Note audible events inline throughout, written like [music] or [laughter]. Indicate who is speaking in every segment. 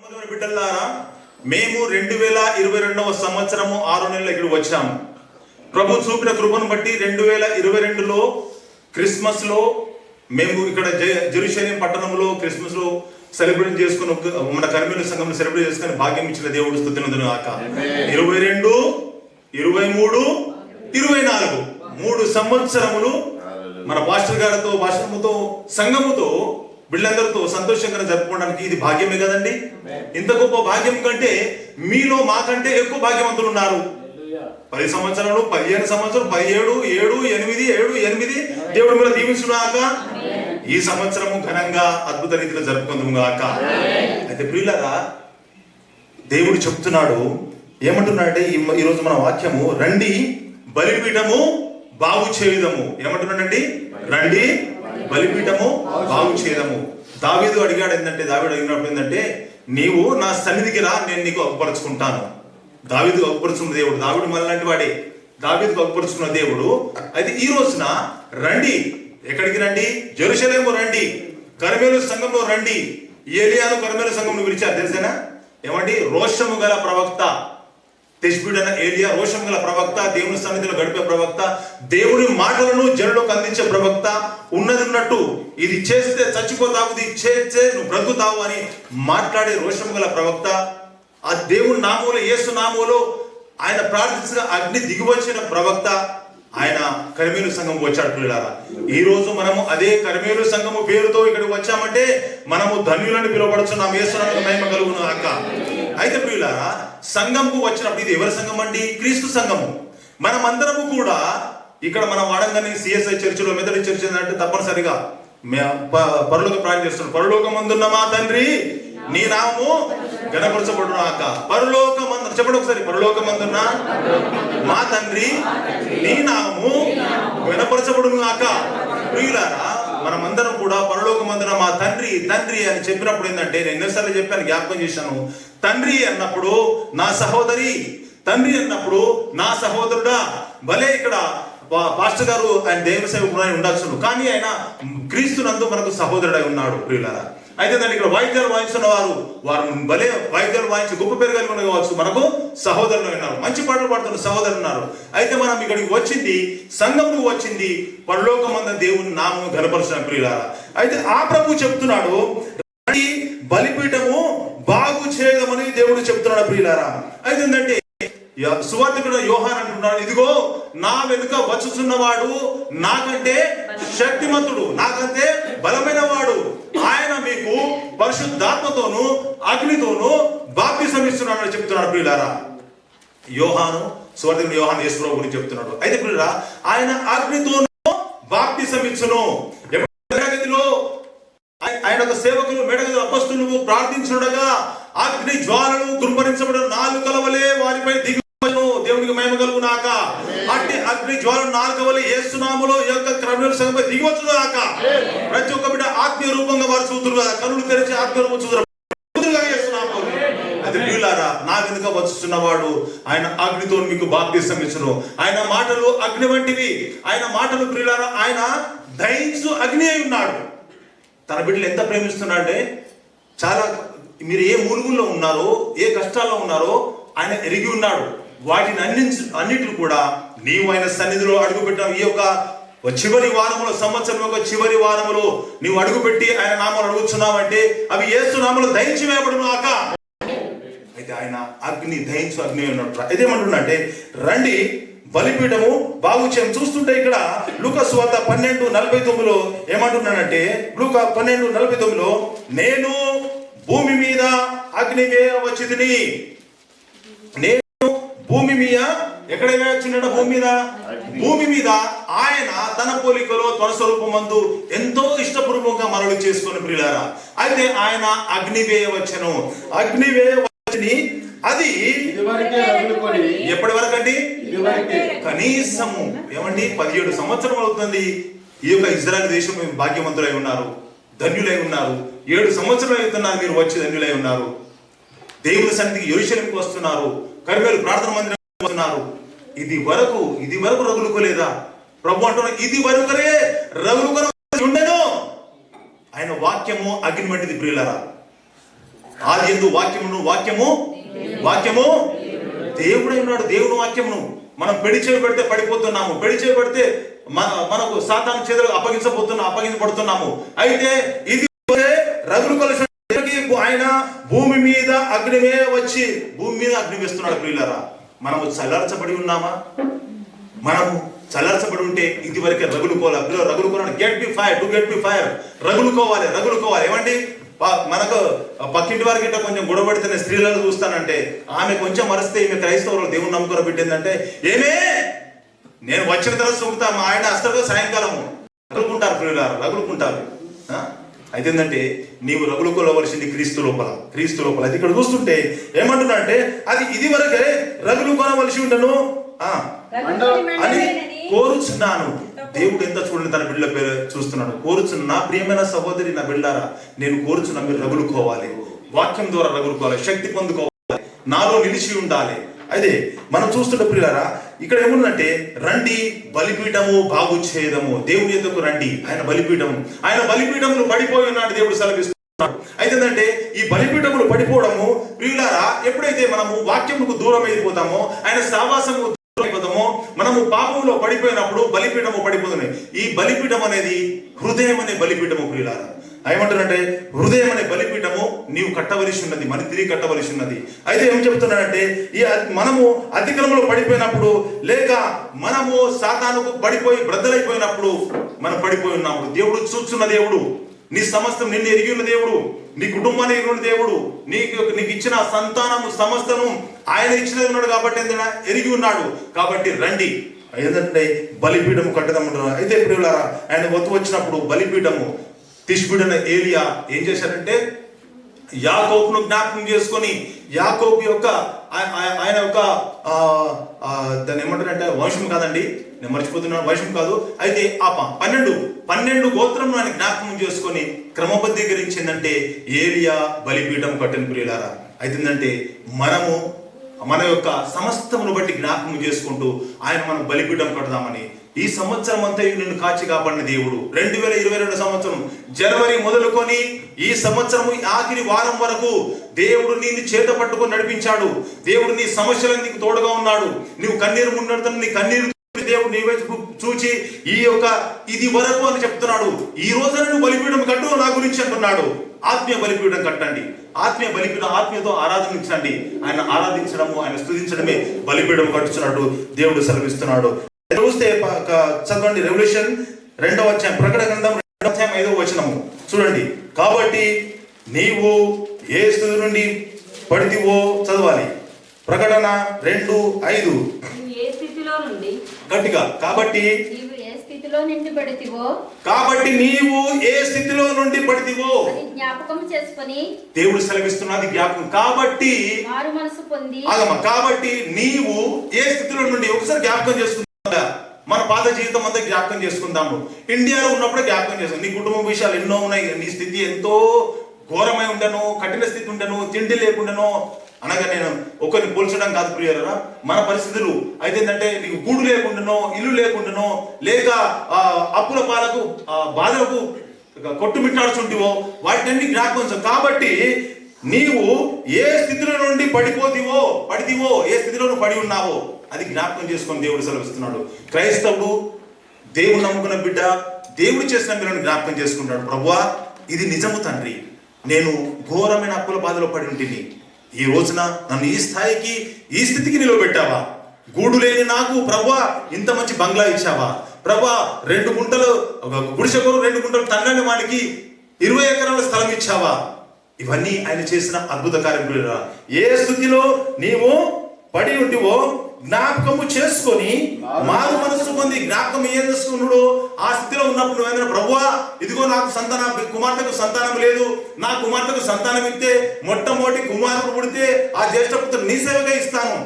Speaker 1: బిడ్డలారా మేము రెండు వేల ఇరవై రెండవ సంవత్సరము ఆరు నెలలు ఇక్కడ వచ్చాము ప్రభు చూపిన కృపను బట్టి రెండు వేల ఇరవై రెండులో క్రిస్మస్లో మేము ఇక్కడ జెరూసలేం పట్టణంలో క్రిస్మస్లో సెలబ్రేట్ చేసుకుని మన కర్మీల సంఘంలో సెలబ్రేట్ చేసుకుని భాగ్యం ఇచ్చిన దేవుడు స్థుతినందును ఆక ఇరవై రెండు ఇరవై మూడు ఇరవై నాలుగు. మూడు సంవత్సరములు మన పాస్టర్ గారితో పాస్టర్ముతో సంఘముతో వీళ్ళందరితో సంతోషంగా జరుపుకోవడానికి ఇది భాగ్యమే కదండి? ఇంత గొప్ప భాగ్యం కంటే మీలో మాకంటే ఎక్కువ భాగ్యవంతులు ఉన్నారు. పది సంవత్సరాలు పదిహేను సంవత్సరాలు పదిహేడు ఏడు ఎనిమిది ఏడు ఎనిమిది. దేవుడు మీద దీవించుగాక ఈ సంవత్సరము ఘనంగా అద్భుత రీతిలో జరుపుకుందాము గాక అయితే ప్రియులరా దేవుడు చెప్తున్నాడు ఏమంటున్నాడంటే ఈ రోజు మన వాక్యము రండి బలిపీఠము బాగు చేయుదము. ఏమంటున్నాడండి? రండి బలిపీఠము బాగు చేయడము దావీదు అడిగాడు ఏంటంటే దావీదు అడిగినప్పుడు ఏంటంటే నీవు నా సన్నిధికి రా నేను నీకు అప్పపరుచుకుంటాను. దావీదు అప్పుపరుచుకున్న దేవుడు దావిడు మళ్ళీ వాడే. దావీదుకు అప్పపరుచుకున్న దేవుడు అయితే ఈ రోజున రండి ఎక్కడికి రండి? జెరూసలేము రండి కర్మేలు సంఘంలో రండి. ఏలియాను కర్మేలు సంఘంలో పిలిచారు తెలిసేనా? ఏమండి? రోషము గల ప్రవక్త తెష్బిడన ఏలియా రోషం గల ప్రవక్త దేవుని సన్నిధిలో గడిపే ప్రవక్త దేవుని మాటలను జనులకు ప్రకటించే ప్రవక్త ఉన్నది ఉన్నట్టు ఇది చేస్తే చచ్చిపోతావు ఇది చేస్తే నువ్వు బ్రతుకుతావు అని మాట్లాడే రోషం గల ప్రవక్త ఆ దేవుని నామములో యేసు నామములో ఆయన ప్రార్థించిన అగ్ని దిగివచ్చిన ప్రవక్త ఆయన కరిమేలు సంఘం వచ్చాడు పిల్లారా ఈ రోజు మనము అదే కరిమేలు సంఘము పేరుతో ఇక్కడికి వచ్చామంటే మనము ధన్యులను పిలువబడుచున్నాం యేసునామకు మహిమ కలుగును అక్క అయితే ప్రియులారా సంఘంకు వచ్చినప్పుడు ఇది ఎవరి సంఘం అండి? క్రీస్తు సంఘము. మనమందరము కూడా ఇక్కడ మనం వాడంగానే సిఎస్ఐ చర్చిలో మెదడు చర్చ్ అంటే తప్పనిసరిగా పరలోక ప్రాణం చేస్తున్నాం. పరలోకమందున్న మా తండ్రి? నీ నామము అక్క ఆక. పరలోకమందు చెప్పండి ఒకసారి పరలోకమందున్న? మా తండ్రి నీ నామము వినపరచబడును ఆక. ప్రియులారా మనమందరం కూడా పరలోకమందున మా తండ్రి తండ్రి అని చెప్పినప్పుడు ఏంటంటే నేను ఎన్నోసార్లు చెప్పాను జ్ఞాపకం చేశాను. తండ్రి అన్నప్పుడు నా సహోదరి తండ్రి అన్నప్పుడు నా సహోదరుడా. భలే ఇక్కడ పాస్టర్ గారు ఆయన దేవ సేవకుడు అని ఉండొచ్చును కానీ ఆయన క్రీస్తునందు మనకు సహోదరుడై ఉన్నాడు ప్రియులారా. అయితే దాన్ని ఇక్కడ వాయిద్యాలు వాయించిన వారు వారు భలే వాయిద్యాలు వాయించి గొప్ప పేరు కలిగి ఉన్న కావచ్చు మనకు సహోదరులు ఉన్నారు మంచి పాటలు పాడుతున్న సహోదరులు ఉన్నారు. అయితే మనం ఇక్కడికి వచ్చింది సంఘము వచ్చింది పరలోకమంద దేవుని నామం గనపరచిన ప్రియులారా. అయితే ఆ ప్రభు చెప్తున్నాడు బలిపీఠము బాగు చేయదమని దేవుడు చెప్తున్నాడు ప్రియులారా. అయితే ఏంటంటే సువార్త కూడా యోహాన్ అంటున్నాడు ఇదిగో నా వెనుక వచ్చుచున్నవాడు నాకంటే శక్తిమంతుడు నాకంటే బలమైన వాడు ఆయన మీకు పరిశుద్ధాత్మతోను అగ్నితోను బాప్తిసం అని చెప్తున్నాడు ప్రియులారా. యోహాను సువర్తికుడు యోహాను యేసుప్రభు గురించి చెప్తున్నాడు. అయితే ప్రియులారా ఆయన అగ్నితోను బాప్తిసం ఇచ్చును ఆయన ఒక సేవకులు మెడగల అపస్తులు ప్రార్థించుండగా అగ్ని జ్వాలను కురుమరించబడిన నాలుగు కలవలే వారిపై దిగు దేవునికి మహిమ కలుగునాక. అట్టి అగ్ని జ్వాల నాలుగు వలె ఏసునాములో ఈ యొక్క క్రమేణ సంఘంపై దిగవచ్చును ప్రతి ఒక్క బిడ్డ ఆత్మీయ రూపంగా వారు చూతురు కదా కనులు తెరిచి ఆత్మీయ రూపం చూతురు. అది ప్రియులారా నా వెనుక వచ్చుచున్నవాడు ఆయన అగ్నితో మీకు బాప్తిసం ఇచ్చును. ఆయన మాటలు అగ్ని వంటివి. ఆయన మాటలు ప్రియులారా ఆయన దహించు అగ్ని అయి ఉన్నాడు. తన బిడ్డలు ఎంత ప్రేమిస్తున్నాడంటే చాలా మీరు ఏ మునుగుల్లో ఉన్నారో ఏ కష్టాల్లో ఉన్నారో ఆయన ఎరిగి ఉన్నాడు. వాటిని అన్ని అన్నిటిని కూడా నీవు ఆయన సన్నిధిలో అడుగుపెట్టావు. ఈ యొక్క చివరి వారములో సంవత్సరం యొక్క చివరి వారములో నీవు అడుగుపెట్టి ఆయన నామాలు అడుగుతున్నావంటే అవి ఏసు నామలు దయించి వేయబడునాక అయితే ఆయన అగ్ని దహించు అగ్ని ఉన్నట్టు ఇదేమంటున్నా రండి బలిపీఠము బాగు చేయం చూస్తుంటే ఇక్కడ లూకా స్వాత పన్నెండు నలభై తొమ్మిదిలో ఏమంటున్నానంటే లుక పన్నెండు నలభై తొమ్మిదిలో నేను భూమి మీద అగ్ని వేయవచ్చితిని. నేను భూమి మీద ఎక్కడ వేయవచ్చున్నాడు భూమి మీద? భూమి మీద ఆయన తన పోలికలో తన స్వరూపమందు ఎంతో ఇష్టపూర్వకంగా మరలు చేసుకుని ప్రియులారా అయితే ఆయన అగ్ని వేయవచ్చను అగ్ని వేయవచ్చని అది ఎప్పటి వరకు అండి కనీసము. ఏమండి? పదిహేడు సంవత్సరం అవుతుంది ఈ యొక్క ఇజ్రాయల్ దేశం భాగ్యవంతులై ఉన్నారు ధన్యులై ఉన్నారు. ఏడు సంవత్సరాలు అవుతున్నారు మీరు వచ్చి ధన్యులై ఉన్నారు. దేవుని సన్నిధికి ఎరుశలంకి వస్తున్నారు. కరివేలు ప్రార్థన మందిరం వస్తున్నారు. ఇది వరకు ఇది వరకు రగులుకోలేదా? ప్రభు అంటున్నా ఇది వరకునే రగులుకొని ఉండను. ఆయన వాక్యము అగ్ని వంటిది ప్రియులరా. ఆది ఎందు వాక్యమును వాక్యము వాక్యము. దేవుడై ఉన్నాడు దేవుడు వాక్యమును. మనం పెడి పెడితే పడిపోతున్నాము. పెడి పెడితే మన మనకు సాతాను చేతులు అప్పగించబోతున్నా అప్పగించబడుతున్నాము. అయితే ఇది రగులు కలిసి ఆయన భూమి మీద అగ్నిమే వచ్చి భూమి మీద అగ్ని వేస్తున్నాడు ప్రియులరా. మనము చల్లార్చబడి ఉన్నామా? మనము చల్లార్చబడి ఉంటే ఇది వరకే రగులుకోవాలి? పిల్లలు రగులుకోవాలి get be fire to get be fire రగులుకోవాలి రగులుకోవాలి. ఏమండి? మనకు పక్కింటి వారికి ఇట్లా కొంచెం గొడవ స్త్రీలను చూస్తానంటే ఆమె కొంచెం మరిస్తే ఈమె క్రైస్తవులు దేవుని నమ్ముకొని పెట్టిందంటే ఏమే? నేను వచ్చిన తర్వాత చూపుతా మా ఆయన అస్తగా సాయంకాలము. రగులుకుంటారు పిల్లలు రగులుకుంటారు. అయితే ఏంటంటే నీవు రగులుకోవలసింది క్రీస్తు లోపల. క్రీస్తు లోపల. అది ఇక్కడ చూస్తుంటే ఏమంటున్నా అంటే అది ఇది వరకే రగులుకోవలసి ఉండను. ఆ. అని. కోరుచున్నాను. దేవుడు ఎంత చూడండి తన బిడ్డల పేరు చూస్తున్నాడు. కోరుచున్న నా ప్రియమైన సహోదరి నా బిడ్డారా నేను కోరుచున్నా మీరు రగులుకోవాలి. వాక్యం ద్వారా రగులుకోవాలి. శక్తి పొందుకోవాలి. నాలో నిలిచి ఉండాలి. అయితే మనం చూస్తున్న ప్రియులారా ఇక్కడ ఏముందంటే రండి బలిపీఠము బాగు చేయదము దేవుని ఎందుకు రండి. ఆయన బలిపీఠము. ఆయన బలిపీఠములు పడిపోయి ఉన్నాడు దేవుడు సెలవిస్తున్నాడు అయితే ఏంటంటే ఈ బలిపీఠములు పడిపోవడము ప్రియులారా ఎప్పుడైతే మనము వాక్యముకు దూరం అయిపోతామో ఆయన సావాసము దూరం అయిపోతామో మనము పాపంలో పడిపోయినప్పుడు బలిపీఠము పడిపోతుంది. ఈ బలిపీఠం అనేది హృదయం అనే బలిపీఠము ప్రియులారా. ఏమంటారంటే హృదయం అనే బలిపీఠము నీవు కట్టవలసి ఉన్నది మన తిరిగి కట్టవలసి ఉన్నది అయితే ఏం చెప్తున్నాడంటే ఈ మనము అతిక్రమంలో పడిపోయినప్పుడు లేక మనము సాతానుకు పడిపోయి బ్రద్దలైపోయినప్పుడు మనం పడిపోయి ఉన్నాము. దేవుడు చూస్తున్న దేవుడు నీ సమస్తం నిన్ను ఎరిగి ఉన్న దేవుడు నీ కుటుంబాన్ని ఎరిగి ఉన్న దేవుడు నీకు నీకు ఇచ్చిన సంతానము సమస్తము ఆయన ఇచ్చినది ఉన్నాడు కాబట్టి ఏంటంటే ఎరిగి ఉన్నాడు. కాబట్టి రండి. ఏంటంటే బలిపీఠము కట్టదమ్మంటున్నారు అయితే ప్రియులారా ఆయన వత్తు వచ్చినప్పుడు బలిపీఠము తిష్బిడన ఏలియా ఏం చేశారంటే యాకోబును జ్ఞాపకం చేసుకొని యాకోబు యొక్క ఆయన యొక్క దాన్ని ఏమంటారంటే వంశం కాదండి. నేను మర్చిపోతున్నాను వంశం కాదు. అయితే ఆ పన్నెండు పన్నెండు గోత్రం ఆయన జ్ఞాపకం చేసుకొని క్రమబద్ధీకరించిందంటే ఏలియా బలిపీఠం కట్టిన ప్రియులారా. అయితే ఏంటంటే మనము మన యొక్క సమస్తమును బట్టి జ్ఞాపకం చేసుకుంటూ ఆయన మనం బలిపీఠం కడదామని ఈ సంవత్సరం అంతా నిన్ను కాచి కాపాడిన దేవుడు. రెండు వేల ఇరవై రెండు సంవత్సరం జనవరి మొదలుకొని ఈ సంవత్సరం ఆఖరి వారం వరకు దేవుడు నిన్ను చేత పట్టుకొని నడిపించాడు. దేవుడు నీ సమస్యలను నీకు తోడుగా ఉన్నాడు. నీవు కన్నీరు ముండడుతున్న నీ కన్నీరు చూసి దేవుడు నీ వైపు చూచి ఈ యొక్క ఇది వరకు అని చెప్తున్నాడు. ఈ రోజున నువ్వు బలిపీఠం కట్టు నా గురించి అంటున్నాడు. ఆత్మీయ బలిపీడం కట్టండి. ఆత్మీయ బలిపీఠం ఆత్మీయతో ఆరాధించండి. ఆయన ఆరాధించడము ఆయన స్థుతించడమే బలిపీఠం కట్టుచున్నట్టు దేవుడు సెలవిస్తున్నాడు. చూస్తే చదవండి. రెవల్యూషన్ రెండవ అధ్యాయం ప్రకటన గ్రంథం రెండవ అధ్యాయం ఐదవ వచనము. చూడండి. కాబట్టి నీవు ఏ స్థితి నుండి పడితివో చదవాలి. ప్రకటన రెండు ఐదు. గట్టిగా. కాబట్టి
Speaker 2: నీవు ఏ స్థితిలో నిండి పడితివో?
Speaker 1: కాబట్టి నీవు ఏ స్థితిలో నుండి పడితివో?
Speaker 2: జ్ఞాపకం చేసుకొని
Speaker 1: దేవుడు సెలవిస్తున్నది జ్ఞాపకం. కాబట్టి
Speaker 2: మారు మనసు పొంది
Speaker 1: కాబట్టి నీవు ఏ స్థితిలో నుండి? ఒకసారి జ్ఞాపకం చేసుకుందా మన పాత జీవితం అంతా జ్ఞాపకం చేసుకుందాము. ఇండియాలో ఉన్నప్పుడే జ్ఞాపకం చేసుకుందాం. నీ కుటుంబ విషయాలు ఎన్నో ఉన్నాయి. నీ స్థితి ఎంతో ఘోరమై ఉండను కఠిన స్థితి ఉండను తిండి లేకుండాను అనగా నేను ఒకరిని పోల్చడం కాదు ప్రియరా మన పరిస్థితులు అయితే ఏంటంటే నీకు గూడు లేకుండానో ఇల్లు లేకుండానో లేక అప్పుల పాలకు బాధలకు కొట్టుమిట్టాడుచుంటివో వాటిని జ్ఞాపకం కాబట్టి నీవు ఏ స్థితిలో నుండి పడిపోతివో పడితివో ఏ స్థితిలో పడి ఉన్నావో అది జ్ఞాపకం చేసుకొని దేవుడు సెలవిస్తున్నాడు. క్రైస్తవుడు దేవుడు నమ్ముకున్న బిడ్డ దేవుడు చేసిన బిడ్డను జ్ఞాపకం చేసుకుంటాడు. ప్రభువా ఇది నిజము తండ్రి. నేను ఘోరమైన అప్పుల బాధలో పడి ఉంటుంది ఈ రోజున నన్ను ఈ స్థాయికి ఈ స్థితికి నిలబెట్టావా? గూడు లేని నాకు ప్రభా ఇంత మంచి బంగ్లా ఇచ్చావా? ప్రభా రెండు గుంటలు ఒక రెండు గుంటలు తన్నని వానికి ఇరవై ఎకరాల స్థలం ఇచ్చావా? ఇవన్నీ ఆయన చేసిన అద్భుత కార్యక్రమ ఏ స్థితిలో నీవు పడి ఉంటివో జ్ఞాపకము చేసుకొని మారు మనసు పొంది జ్ఞాపకం ఏం చేసుకున్నాడు? ఆ స్థితిలో ఉన్నప్పుడు నువ్వేంద్ర ప్రభువా ఇదిగో నాకు సంతానం కుమార్తెకు సంతానం లేదు. నా కుమార్తెకు సంతానం ఇస్తే మొట్టమొదటి కుమారుడు పుడితే ఆ జ్యేష్ఠపుత్రుడు నీ సేవగా ఇస్తాను.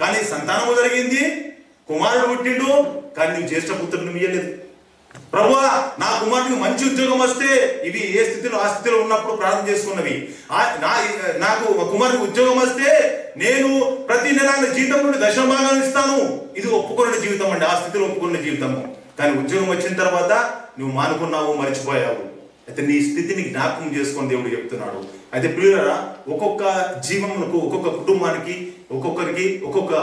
Speaker 1: కానీ సంతానము జరిగింది. కుమారుడు పుట్టిండు కానీ నువ్వు జ్యేష్ఠపుత్రుడిని ఇయ్యలేదు. ప్రభువా నా కుమారుడికి మంచి ఉద్యోగం వస్తే ఇవి ఏ స్థితిలో ఆ స్థితిలో ఉన్నప్పుడు ప్రార్థన చేసుకున్నవి. నా నాకు కుమారుడికి ఉద్యోగం వస్తే నేను ప్రతి నెల జీవితం జీతం నుండి దశమ భాగాన్ని ఇస్తాను. ఇది ఒప్పుకున్న జీవితం అండి ఆ స్థితిలో ఒప్పుకున్న జీవితము కానీ ఉద్యోగం వచ్చిన తర్వాత నువ్వు మానుకున్నావు మర్చిపోయావు. అయితే నీ స్థితిని జ్ఞాపకం చేసుకొని దేవుడు చెప్తున్నాడు. అయితే ప్రియులరా ఒక్కొక్క జీవములకు ఒక్కొక్క కుటుంబానికి ఒక్కొక్కరికి ఒక్కొక్క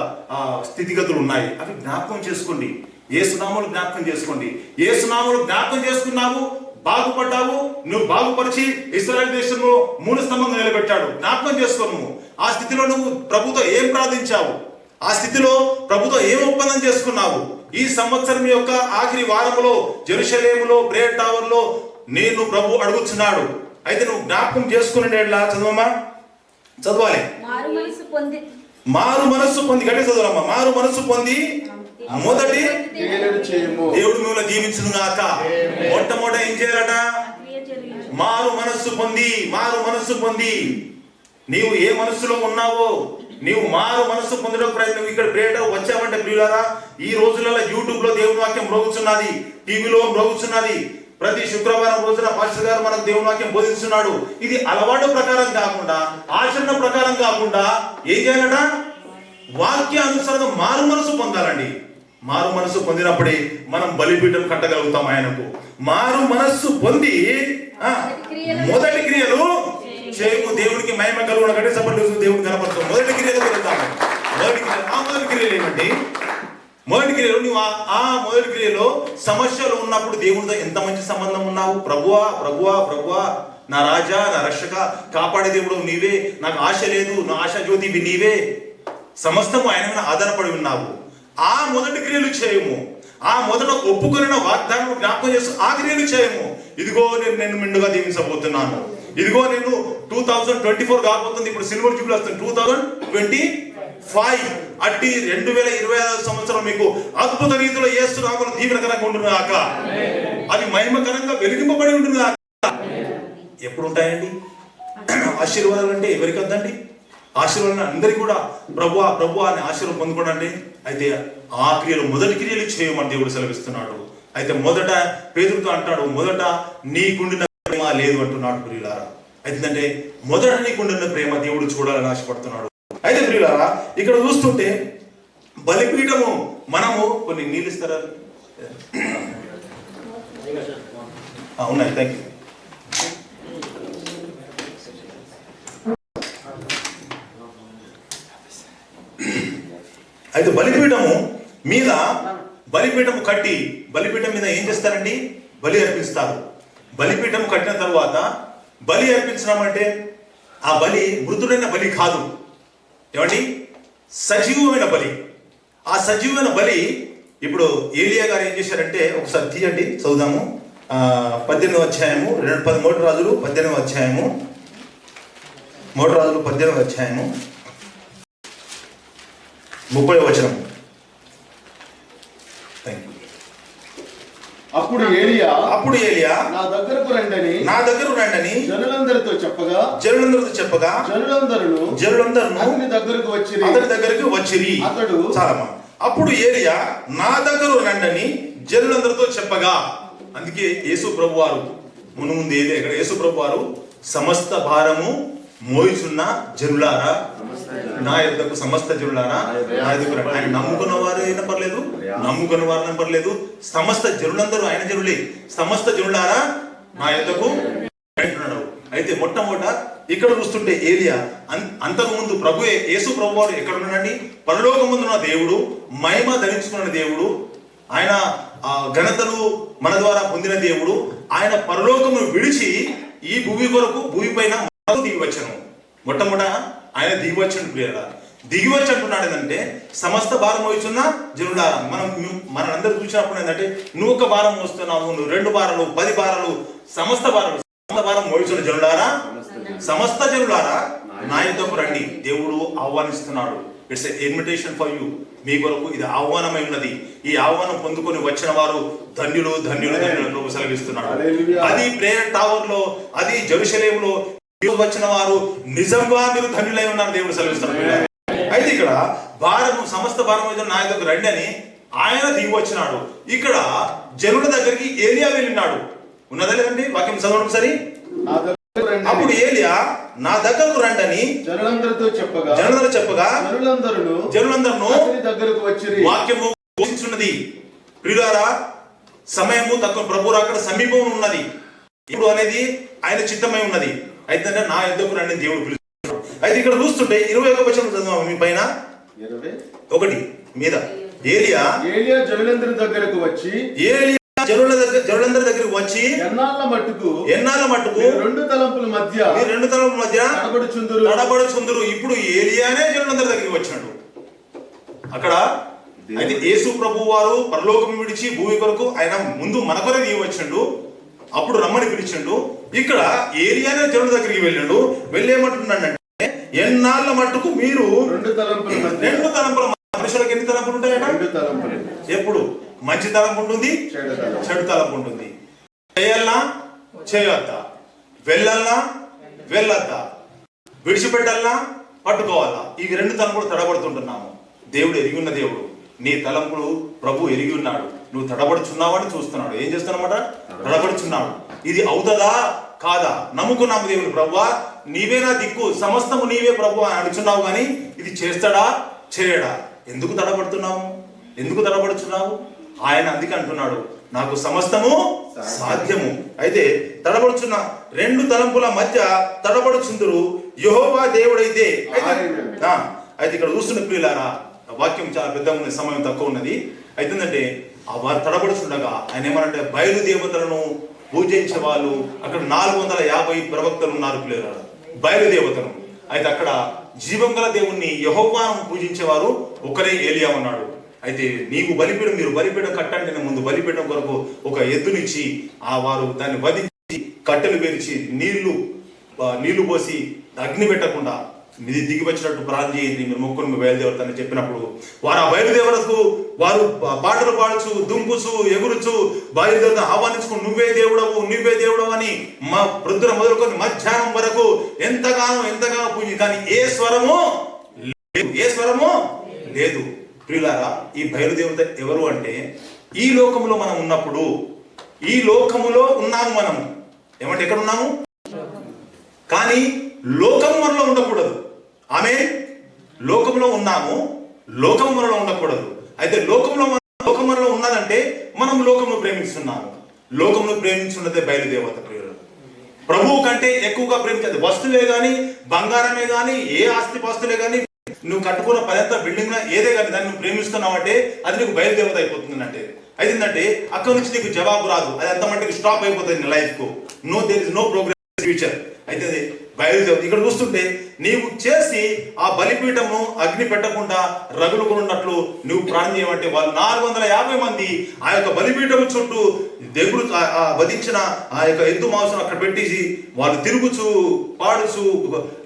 Speaker 1: స్థితిగతులు ఉన్నాయి. అవి జ్ఞాపకం చేసుకోండి. ఏ సునాములు జ్ఞాపకం చేసుకోండి. ఏ సునాములు జ్ఞాపకం చేసుకున్నావు బాగుపడ్డావు నువ్వు బాగుపరిచి ఇస్రాయల్ దేశంలో మూడు స్తంభం నిలబెట్టాడు. జ్ఞాపకం చేసుకో నువ్వు ఆ స్థితిలో నువ్వు ప్రభుతో ఏం ప్రార్థించావు? ఆ స్థితిలో ప్రభుతో ఏం ఒప్పందం చేసుకున్నావు? ఈ సంవత్సరం యొక్క ఆఖరి వారములో జెరూసలేములో ప్రేయర్ టవర్లో నేను ప్రభు అడుగుతున్నాడు అయితే నువ్వు జ్ఞాపకం చేసుకునేలా చదవమ్మా? చదవాలి.
Speaker 2: మారు మనసు పొంది.
Speaker 1: మారు మనస్సు పొంది. గట్టి చదవమ్మా. మారు మనస్సు పొంది. మొదటి దేవుడు మిమ్మల్ని దీవించును గాక మొట్టమొదట ఏం చేయాలట? మారు మనస్సు పొంది మారు మనస్సు పొంది. నీవు ఏ మనస్సులో ఉన్నావో నీవు మారు మనస్సు పొందడం ప్రయత్నం ఇక్కడ ప్రేట వచ్చావంటే ప్రియులారా ఈ రోజులలో యూట్యూబ్లో దేవుని వాక్యం మ్రోగుచున్నది టీవీలో మ్రోగుచున్నది. ప్రతి శుక్రవారం రోజున పాస్టర్ గారు మనకు దేవుని వాక్యం బోధిస్తున్నాడు. ఇది అలవాటు ప్రకారం కాకుండా ఆచరణ ప్రకారం కాకుండా ఏం చేయాలట? వాక్య అనుసరంగా మారు మనసు పొందాలండి. మారు మనసు పొందినప్పుడే మనం బలిపీఠం కట్టగలుగుతాం ఆయనకు. మారు మనస్సు పొంది ఆ, మొదటి క్రియలు చేయము దేవునికి మహిమ కలుగున కంటే సపట్లు దేవుని కనపడతాం మొదటి క్రియలు వెళ్తాము మొదటి క్రియలు ఆ మొదటి క్రియలు ఏమండి? మొదటి క్రియలు నువ్వు ఆ- ఆ మొదటి క్రియలో సమస్యలు ఉన్నప్పుడు దేవునితో ఎంత మంచి సంబంధం ఉన్నావు? ప్రభువా ప్రభువా ప్రభువా నా రాజా నా రక్షక కాపాడే దేవుడు నీవే. నాకు ఆశ లేదు నా ఆశ జ్యోతివి నీవే. సమస్తము ఆయన మీద ఆధారపడి ఉన్నావు. ఆ మొదటి క్రియలు చేయము. ఆ మొదట ఒప్పుకొనిన వాగ్దానం జ్ఞాపకం చేస్తూ ఆ క్రియలు చేయము. ఇదిగో నేను నేను మెండుగా దీవించబోతున్నాను. ఇదిగో నేను టూ థౌజండ్ ట్వంటీ ఫోర్ కాకపోతుంది ఇప్పుడు సిల్వర్ జూబ్లీ వస్తుంది. టూ థౌజండ్ ట్వంటీ ఫైవ్ అట్టి రెండు వేల ఇరవై ఐదు సంవత్సరం మీకు అద్భుత రీతిలో ఏస్తున్నామని దీవెనకరంగా ఉండును కాక అది మహిమకరంగా వెలిగింపబడి ఉంటుంది కాక ఎప్పుడు ఉంటాయండి [clears throat] ఆశీర్వాదాలు అంటే ఎవరికి వద్దండి ఆశీర్వాదం అందరికీ కూడా ప్రభు ప్రభు అని ఆశీర్వాదం పొందుకోడండి అయితే ఆ క్రియలు మొదటి క్రియలు చేయమని దేవుడు సెలవిస్తున్నాడు. అయితే మొదట పేదలతో అంటాడు మొదట నీకుండిన ప్రేమ లేదు అంటున్నాడు ప్రియులారా. అయితే మొదట నీకుండిన ప్రేమ దేవుడు చూడాలని ఆశపడుతున్నాడు. అయితే ప్రియులారా ఇక్కడ చూస్తుంటే బలిపీఠము మనము కొన్ని నీళ్ళు ఇస్తారా? ఉన్నాయి థ్యాంక్ యూ అయితే బలిపీఠము మీద బలిపీఠము కట్టి బలిపీఠం మీద ఏం చేస్తారండి? బలి అర్పిస్తారు. బలిపీఠం కట్టిన తర్వాత బలి అర్పించడం ఆ బలి మృతుడైన బలి కాదు. ఏమండి? సజీవమైన బలి. ఆ సజీవమైన బలి ఇప్పుడు ఏలియా గారు ఏం చేశారంటే ఒకసారి తీయండి చదువుదాము. పద్దెనిమిది అధ్యాయము రెండు పది మూడు రాజులు పద్దెనిమిది అధ్యాయము. మూడు రాజులు పద్దెనిమిది అధ్యాయము. ముప్పై వచనం.
Speaker 3: అప్పుడు ఏలియా
Speaker 1: అప్పుడు ఏలియా
Speaker 3: నా దగ్గరకు రండని
Speaker 1: నా దగ్గర రండని
Speaker 3: జనులందరితో చెప్పగా
Speaker 1: జనులందరితో చెప్పగా
Speaker 3: జనులందరూ
Speaker 1: జనులందరూ
Speaker 3: అతని దగ్గరకు వచ్చి
Speaker 1: అతని దగ్గరికి వచ్చిరి.
Speaker 3: అతడు
Speaker 1: చాలమ్మా. అప్పుడు ఏలియా నా దగ్గర రండని జనులందరితో చెప్పగా. అందుకే యేసు ప్రభు వారు మును ముందు ఏదే ఇక్కడ యేసు ప్రభు వారు సమస్త భారము మోయిచున్న జనులారా? నా యొద్దకు సమస్త జనులారా? నా రండి. ఆయన నమ్ముకున్న వారు అయినా పర్లేదు నమ్ముకున్న వారైనా పర్లేదు. సమస్త జనులందరూ ఆయన జనులే. సమస్త జనులారా? నా అంటున్నాడు. అయితే మొట్టమొదట ఇక్కడ చూస్తుంటే ఏలియా అన్- అంతకు ముందు ప్రభు యేసు ప్రభు వారు ఎక్కడ ఉన్నాడండి? పరలోకముందున్న దేవుడు మహిమ ధరించుకున్న దేవుడు ఆయన ఆ ఘనతలు మన ద్వారా పొందిన దేవుడు ఆయన పరలోకమును విడిచి ఈ భూమి కొరకు భూమి పైన మనకు దిగి వచ్చాను మొట్టమొదట ఆయన దిగి వచ్చాడు ప్రియరా దిగి వచ్చి అంటున్నాడు ఏంటంటే సమస్త భారం మోయిచున్న జనులారా మనం మన అందరు చూసినప్పుడు ఏంటంటే నువ్వు ఒక భారం మోస్తున్నావు నువ్వు రెండు భారాలు పది భారాలు సమస్త భారాలు సమస్త భారం మోయిచున్న జనులారా? సమస్త జనులారా? నా యుద్ధకు రండి. దేవుడు ఆహ్వానిస్తున్నాడు. ఇట్స్ ఇన్విటేషన్ ఫర్ యూ మీ కొరకు ఇది ఆహ్వానమై ఉన్నది. ఈ ఆహ్వానం పొందుకొని వచ్చిన వారు ధన్యులు ధన్యులు ధన్యులు సెలవిస్తున్నాడు.
Speaker 3: హల్లెలూయా.
Speaker 1: అది ప్రేయర్ టవర్లో అది జెరూసలేములో మీరు వచ్చిన వారు నిజంగా మీరు ధన్యులై ఉన్నారు దేవుడు సెలవిస్తున్నాడు అయితే ఇక్కడ భారము సమస్త భారం మీద నా దగ్గర రండి అని ఆయన దిగి వచ్చినాడు. ఇక్కడ జనుల దగ్గరికి ఏలియా వెళ్ళినాడు. ఉన్నదా లేదండి? వాక్యం చదవడం సరి అప్పుడు ఏలియా నా దగ్గరకు రండి అని
Speaker 3: జనులందరితో చెప్పగా
Speaker 1: జనులందరూ చెప్పగా
Speaker 3: జనులందరూ
Speaker 1: జనులందరూ
Speaker 3: దగ్గరకు వచ్చిరి.
Speaker 1: వాక్యము ఘోషించున్నది ప్రియులారా సమయము తక్కువ. ప్రభు అక్కడ సమీపం ఉన్నది ఇప్పుడు అనేది ఆయన చిత్తమై ఉన్నది. అయితే నా యుద్ధకు రండి అని దేవుడు పిలుస్తున్నాడు? అయితే ఇక్కడ చూస్తుంటే ఇరవై ఒక వచనం చదువు మీ పైన. ఒకటి మీద. ఏలియా.
Speaker 3: ఏలియా జనులందరి దగ్గరకు వచ్చి
Speaker 1: ఏలియా జనుల దగ్గర జనులందరి దగ్గరికి వచ్చి
Speaker 3: ఎన్నాళ్ళ మట్టుకు?
Speaker 1: ఎన్నాళ్ళ మట్టుకు?
Speaker 3: రెండు తలంపుల మధ్య
Speaker 1: ఈ రెండు తలముల మధ్య
Speaker 3: కనబడుచుందురు
Speaker 1: తడబడుచుందురు ఇప్పుడు ఏలియానే జనులందరి దగ్గరికి వచ్చినాడు. అక్కడ అయితే యేసు ప్రభు వారు పరలోకం విడిచి భూమి కొరకు ఆయన ముందు మన కొరకు వచ్చిండు. అప్పుడు రమ్మని పిలిచిండు. ఇక్కడ ఏలియానే జనుల దగ్గరికి వెళ్ళిండు. వెళ్ళేమంటున్నాడంటే ఎన్నాళ్ళ మట్టుకు మీరు
Speaker 3: రెండు తలంపుల
Speaker 1: రెండు తలంపుల మనుషులకు ఎన్ని తలంపులు ఉంటాయట? ఎప్పుడు? మంచి తలంపు ఉంటుంది
Speaker 3: చెడు తలంపు.
Speaker 1: చెడు తలంపు ఉంటుంది. చేయాలనా? చేయొద్దా? వెళ్ళాలనా? వెళ్ళొద్దా? విడిచిపెట్టాలనా? పట్టుకోవాలా? ఇవి రెండు తలంపులు తడబడుతుంటున్నాము. దేవుడు ఎరిగి ఉన్న దేవుడు. నీ తలంపులు ప్రభు ఎరిగి ఉన్నాడు. నువ్వు తడబడుచున్నావని చూస్తున్నాడు. ఏం చేస్తున్నామాట తడబడుచున్నాడు. ఇది అవుతుందా కాదా? నమ్ముకున్నాము దేవుడు ప్రభువా నీవే నా దిక్కు. సమస్తము నీవే ప్రభు అని అడుచున్నావు కానీ ఇది చేస్తాడా? చేయడా? ఎందుకు తడబడుతున్నావు? ఎందుకు తడబడుచున్నావు? ఆయన అందుకే అంటున్నాడు. నాకు సమస్తము సాధ్యము. అయితే తడబడుచున్న రెండు తలంపుల మధ్య తడబడుచుందురు యెహోవా దేవుడైతే. అయితే అయితే ఇక్కడ చూస్తున్న ప్రియులారా ఆ వాక్యం చాలా పెద్దగా ఉంది సమయం తక్కువ ఉన్నది. అయితే ఆ వారు తడబడుచుండగా ఆయన ఏమనంటే బయలు దేవతలను పూజించే వాళ్ళు అక్కడ నాలుగు వందల యాభై ప్రవక్తలు ఉన్నారు పిల్లలు బయలు దేవతను అయితే అక్కడ జీవం గల దేవుణ్ణి యహోవాను పూజించేవారు ఒకరే ఏలియా ఉన్నాడు. అయితే నీకు బలిపీఠం మీరు బలిపీఠం కట్టండి నేను ముందు బలిపీఠం కొరకు ఒక ఎద్దునిచ్చి ఆ వారు దాన్ని వధించి కట్టెలు పేర్చి నీళ్ళు నీళ్ళు పోసి అగ్ని పెట్టకుండా ఇది దిగి వచ్చినట్టు ప్రార్థన చేయండి. మీరు మొక్కుని బయలుదేరుతానని చెప్పినప్పుడు వారు ఆ బయలుదేవరకు వారు పాటలు పాడుచు దుంకుచు ఎగురుచు బయలుదేవత ఆహ్వానించుకుని నువ్వే దేవుడవు నువ్వే దేవుడవు అని మా ప్రొద్దున మొదలుకొని మధ్యాహ్నం వరకు ఎంతగానో ఎంతగానో పూజ కానీ ఏ స్వరము లేదు. ఏ స్వరము లేదు. ప్రియులారా ఈ బయలుదేవత ఎవరు అంటే ఈ లోకములో మనం ఉన్నప్పుడు ఈ లోకములో ఉన్నాము మనము. ఏమంటే ఎక్కడ ఉన్నాము? కానీ లోకం మనలో ఉండకూడదు. ఆమె లోకంలో ఉన్నాము లోకం మనలో ఉండకూడదు. అయితే లోకంలో మన- లోకం మనలో ఉన్నదంటే మనం లోకమును ప్రేమిస్తున్నాము. లోకమును ప్రేమించున్నదే బయలుదేవత ప్రియులు ప్రభువు కంటే ఎక్కువగా ప్రేమించదు వస్తువే కానీ బంగారమే కానీ ఏ ఆస్తి పాస్తులే కానీ నువ్వు కట్టుకున్న పదంతా బిల్డింగ్ ఏదే కానీ దాన్ని నువ్వు ప్రేమిస్తున్నావు అంటే అది నీకు బయలుదేవత అయిపోతుంది అంటే అయితే ఏంటంటే అక్కడ నుంచి నీకు జవాబు రాదు. అది అంత మటుకు స్టాప్ అయిపోతుంది నీ లైఫ్కు. No there is no progress future అయితే అది ఇక్కడ చూస్తుంటే నీవు చేసి ఆ బలిపీఠము అగ్ని పెట్టకుండా రగులుకున్నట్లు నువ్వు ప్రాణం చేయమంటే వాళ్ళు నాలుగు వందల యాభై మంది ఆ యొక్క బలిపీఠము చుట్టూ దేవుడు ఆ- వధించిన ఆ యొక్క ఎద్దు మాంసం అక్కడ పెట్టేసి వాళ్ళు తిరుగుచు పాడుచు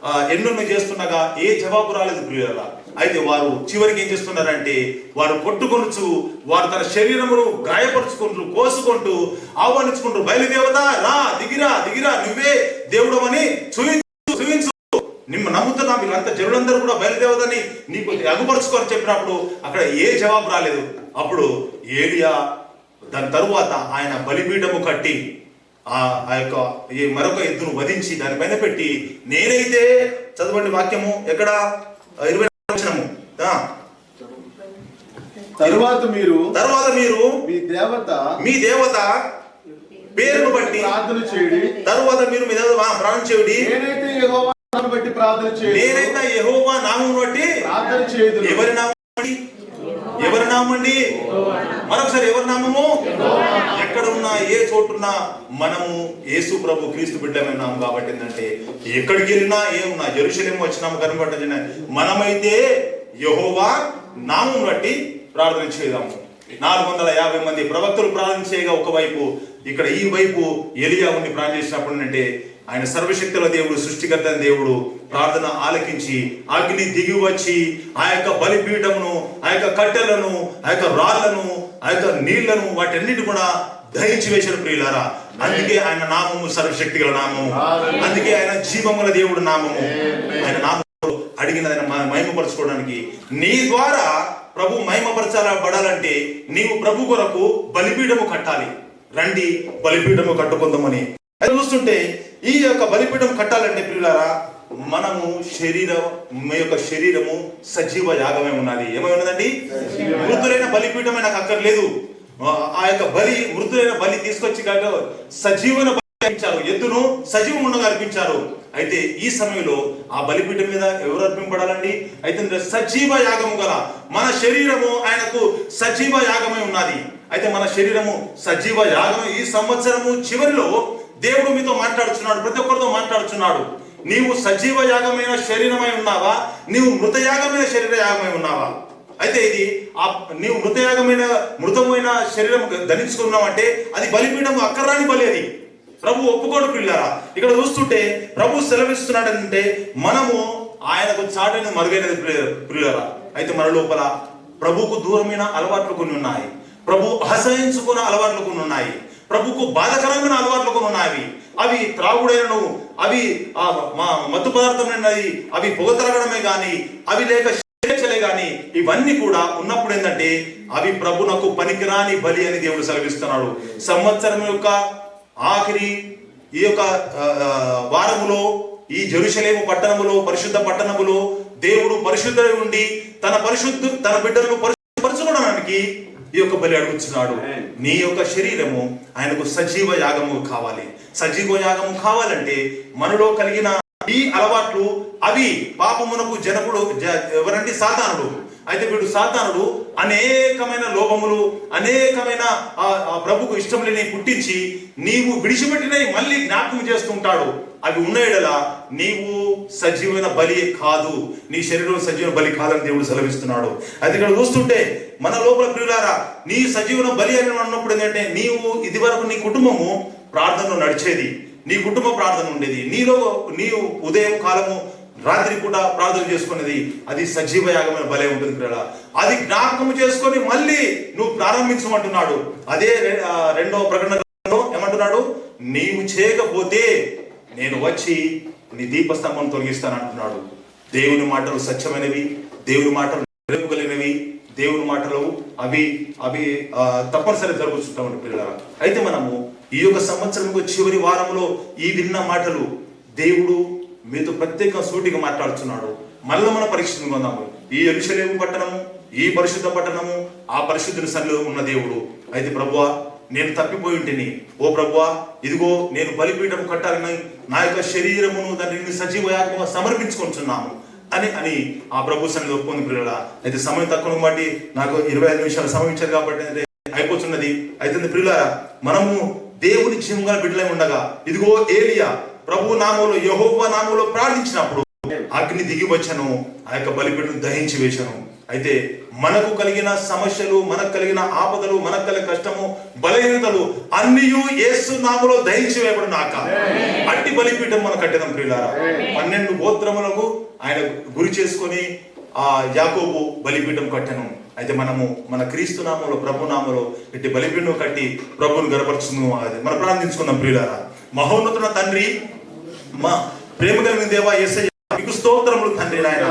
Speaker 1: ఆ, ఎన్నెన్నో చేస్తుండగా ఏ జవాబు రాలేదు ప్రియుల అయితే వారు చివరికి ఏం చేస్తున్నారంటే వారు కొట్టుకొనుచు వారు తన శరీరమును గాయపరుచుకుంటూ కోసుకుంటూ ఆహ్వానించుకుంటూ బయలుదేవత రా దిగిరా దిగిరా నువ్వే దేవుడమని చూ నమ్ముతున్నా వీళ్ళంతా జనులందరూ కూడా బయలుదేవదని నీకు అగుపరుచుకొని చెప్పినప్పుడు అక్కడ ఏ జవాబు రాలేదు. అప్పుడు ఏలియా దాని తరువాత ఆయన బలిపీఠము కట్టి ఆ యొక్క ఈ మరొక ఎద్దును వధించి దానిపైన పెట్టి నేనైతే చదవండి వాక్యము ఎక్కడ? ఇరవై
Speaker 3: తరువాత మీరు
Speaker 1: తర్వాత మీరు
Speaker 3: మీ దేవత
Speaker 1: మీ దేవత పేరును బట్టి
Speaker 3: ప్రార్థన చేయడి.
Speaker 1: తరువాత మీరు మీ దేవత ప్రాణం చెవిడి
Speaker 3: నేనైతే బట్టి ప్రార్థన చేయడి
Speaker 1: నేనైతే యెహోవా నామం బట్టి
Speaker 3: ప్రార్థన చేయదు
Speaker 1: ఎవరి నామం అండి ఎవరి నామం అండి మరొకసారి ఎవరి నామము? ఎక్కడ ఉన్నా ఏ చోటున్నా మనము యేసు ప్రభు క్రీస్తు బిడ్డమైనాము కాబట్టి ఏంటంటే ఎక్కడికి వెళ్ళినా ఏమున్నా జెరూసలేం వచ్చినాము కనబడ్డ మనమైతే యెహోవా నామం బట్టి ప్రార్థన చేద్దాము. నాలుగు వందల యాభై మంది ప్రవక్తలు ప్రార్థన చేయగా ఒకవైపు ఇక్కడ ఈ వైపు ఎలియా ఉండి ప్రార్థన చేసినప్పుడు అంటే ఆయన సర్వశక్తుల దేవుడు సృష్టికర్త దేవుడు ప్రార్థన ఆలకించి అగ్ని దిగి వచ్చి ఆ యొక్క బలిపీఠమును ఆ యొక్క కట్టెలను ఆ యొక్క రాళ్ళను ఆ యొక్క నీళ్ళను వాటన్నిటి కూడా దహించి వేసిన ప్రియులారా. అందుకే ఆయన నామము సర్వశక్తి గల నామము. అందుకే ఆయన జీవముల దేవుడు నామము. ఆయన నామము అడిగిన ఆయన మహిమపరచుకోవడానికి నీ ద్వారా ప్రభు మహిమపరచాలబడాలంటే నీవు ప్రభు కొరకు బలిపీఠము కట్టాలి. రండి బలిపీఠము కట్టుకుందామని. చూస్తుంటే యొక్క బలిపీఠం కట్టాలంటే ప్రియులారా మనము శరీరం మీ యొక్క శరీరము సజీవ యాగమే ఉన్నది. ఏమై ఉన్నదండి? మృతులైన బలిపీఠమే నాకు అక్కర్లేదు. ఆ- యొక్క బలి మృతులైన బలి తీసుకొచ్చి కాక సజీవన బలి అర్పించారు. ఎద్దును సజీవముండగా అర్పించారు. అయితే ఈ సమయంలో ఆ బలిపీఠం మీద ఎవరు అర్పింపడాలండి అయితే సజీవ యాగము గల మన శరీరము ఆయనకు సజీవ యాగమై ఉన్నది. అయితే మన శరీరము సజీవ యాగం ఈ సంవత్సరము చివరిలో దేవుడు మీతో మాట్లాడుచున్నాడు ప్రతి ఒక్కరితో మాట్లాడుచున్నాడు. నీవు సజీవ యాగమైన శరీరమై ఉన్నావా? నీవు మృతయాగమైన శరీర యాగమై ఉన్నావా? అయితే ఇది ఆ నీవు మృతయాగమైన మృతమైన శరీరం ధరించుకున్నావంటే అది బలిపీఠం అక్కర్రాని బలి అది. ప్రభు ఒప్పుకోడు పిల్లారా. ఇక్కడ చూస్తుంటే ప్రభు సెలవిస్తున్నాడంటే మనము ఆయనకు చాటైన మరుగైనది పిల్లరా అయితే మన లోపల ప్రభుకు దూరమైన అలవాట్లు కొన్ని ఉన్నాయి. ప్రభు అసహించుకున్న అలవాట్లు కొన్ని ఉన్నాయి. ప్రభుకు బాధకరమైన అలవాట్లు కొన్ని ఉన్నాయి అవి త్రాగుడైనను అవి ఆ మా మత్తు పదార్థమైనది అవి పొగ త్రాగడమే గాని అవి లేక స్వేచ్ఛలే గాని ఇవన్నీ కూడా ఉన్నప్పుడు ఏంటంటే అవి ప్రభునకు పనికిరాని బలి అని దేవుడు సెలవిస్తున్నాడు. సంవత్సరం యొక్క ఆఖరి ఈ యొక్క వారములో ఈ జరుషలేము పట్టణములో పరిశుద్ధ పట్టణములో దేవుడు పరిశుద్ధ ఉండి తన పరిశుద్ధ తన బిడ్డలను పరిశుద్ధపరచుకోవడానికి ఈ యొక్క బలి అడుగుతున్నాడు నీ యొక్క శరీరము ఆయనకు సజీవ యాగము కావాలి. సజీవ యాగము కావాలంటే మనలో కలిగిన ఈ అలవాట్లు అవి పాపమునకు జనకుడు ఎవరంటే సాతానుడు అయితే వీడు సాతానుడు అనేకమైన లోపములు అనేకమైన ఆ ప్రభుకు ఇష్టం లేని పుట్టించి నీవు విడిచిపెట్టినవి మళ్ళీ జ్ఞాపకం చేస్తుంటాడు. అవి ఉన్నాయడలా నీవు సజీవమైన బలి కాదు. నీ శరీరం సజీవన బలి కాదని దేవుడు సెలవిస్తున్నాడు. అయితే ఇక్కడ చూస్తుంటే మన లోపల ప్రియులారా నీ సజీవన బలి అని అన్నప్పుడు ఏంటంటే నీవు ఇది వరకు నీ కుటుంబము ప్రార్థనలో నడిచేది. నీ కుటుంబ ప్రార్థన ఉండేది. నీలో నీవు ఉదయం కాలము రాత్రి కూడా ప్రార్థన చేసుకునేది అది సజీవ యాగమైన బలే ఉంటుంది ప్రియులారా. అది జ్ఞాపకం చేసుకొని మళ్ళీ నువ్వు ప్రారంభించమంటున్నాడు. అదే రె- రెండవ ప్రకటనలో ఏమంటున్నాడు? నీవు చేయకపోతే నేను వచ్చి నీ దీపస్తంభం తొలగిస్తాను అంటున్నాడు దేవుని మాటలు సత్యమైనవి దేవుని మాటలు కలిగినవి దేవుని మాటలు అవి అవి తప్పనిసరి జరుగుతుంటామండి పిల్లల అయితే మనము ఈ యొక్క సంవత్సరం చివరి వారంలో ఈ విన్న మాటలు దేవుడు మీతో ప్రత్యేక సూటిగా మాట్లాడుతున్నాడు. మళ్ళీ మన పరీక్షను పొందాము ఈ ఎరుషలేము పట్టణము ఈ పరిశుద్ధ పట్టణము ఆ పరిశుద్ధుని సన్నిలో ఉన్న దేవుడు. అయితే ప్రభువా నేను తప్పిపోయి ఉంటిని. ఓ ప్రభువా ఇదిగో నేను బలిపీఠం కట్టాలని నా యొక్క శరీరమును దాన్ని సజీవ యాగంగా సమర్పించుకుంటున్నాము అని అని ఆ ప్రభు సన్నిధి ఒప్పుకుంది పిల్లల అయితే సమయం తక్కువ బట్టి నాకు ఇరవై ఐదు నిమిషాలు సమయం ఇచ్చారు కాబట్టి అయిపోతున్నది. అయితే పిల్లల మనము దేవుని జీవంగా బిడ్డలై ఉండగా ఇదిగో ఏలియా ప్రభు నామంలో యెహోవా నామంలో ప్రార్థించినప్పుడు అగ్ని దిగి వచ్చాను ఆ యొక్క బలిపీఠను దహించి వేశాను. అయితే మనకు కలిగిన సమస్యలు మనకు కలిగిన ఆపదలు మనకు కలిగిన కష్టము బలహీనతలు అన్నీ యేసు నామలో దహించి వేయబడి నాక అట్టి బలిపీఠం మనం కట్టేదాం ప్రియులారా. పన్నెండు గోత్రములకు ఆయన గురి చేసుకొని ఆ యాకోబు బలిపీఠం కట్టెను. అయితే మనము మన క్రీస్తు నామంలో ప్రభు నామంలో ఇట్టి బలిపీఠం కట్టి ప్రభువును గనపరుచుకుందాం అది మనం ప్రార్థించుకుందాం ప్రియులారా. మహోన్నతున తండ్రి మా ప్రేమ కలిగిన దేవా ఎస్ఐ నీకు స్తోత్రములు తండ్రి నాయన.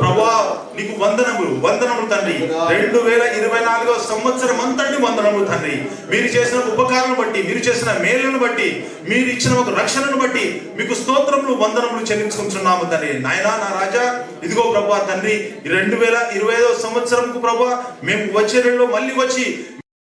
Speaker 1: ప్రభా నీకు వందనములు వందనములు తండ్రి. రెండు వేల ఇరవై నాలుగో సంవత్సరం అంతటి వందనములు తండ్రి. మీరు చేసిన ఉపకారాలను బట్టి మీరు చేసిన మేలును బట్టి మీరు ఇచ్చిన ఒక రక్షణను బట్టి మీకు స్తోత్రములు వందనములు చెల్లించుకుంటున్నాము తండ్రి. నాయన నా రాజా ఇదిగో ప్రభా తండ్రి రెండు వేల ఇరవై ఐదో సంవత్సరంకు ప్రభా మేము వచ్చే నెలలో మళ్ళీ వచ్చి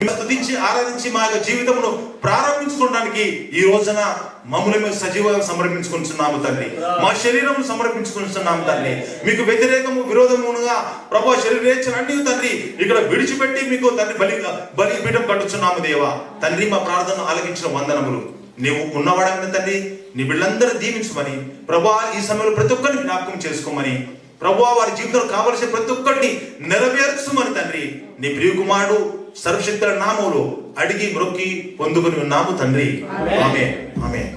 Speaker 1: స్థుతించి ఆరాధించి మా యొక్క జీవితమును ప్రారంభించుకోవడానికి ఈ రోజున మమ్మల్ని మేము సజీవంగా సమర్పించుకుంటున్నాము తండ్రి మా శరీరం సమర్పించుకుంటున్నాము తండ్రి మీకు వ్యతిరేకము విరోధముగా ప్రభు శరీరేచ్చనండి తండ్రి ఇక్కడ విడిచిపెట్టి మీకు తండ్రి బలి బలి పీఠం కట్టుచున్నాము దేవా. తండ్రి మా ప్రార్థన ఆలకించిన వందనములు. నీవు ఉన్నవాడమైన తండ్రి నీ బిడ్డలందరూ దీవించమని ప్రభా ఈ సమయంలో ప్రతి ఒక్కరిని జ్ఞాపకం చేసుకోమని ప్రభా వారి జీవితంలో కావలసిన ప్రతి ఒక్కరిని నెరవేర్చుమని తండ్రి నీ ప్రియకుమారుడు సర్వశక్తుల నామంలో అడిగి మ్రొక్కి పొందుకుని ఉన్నాము తండ్రి. ఆమె ఆమె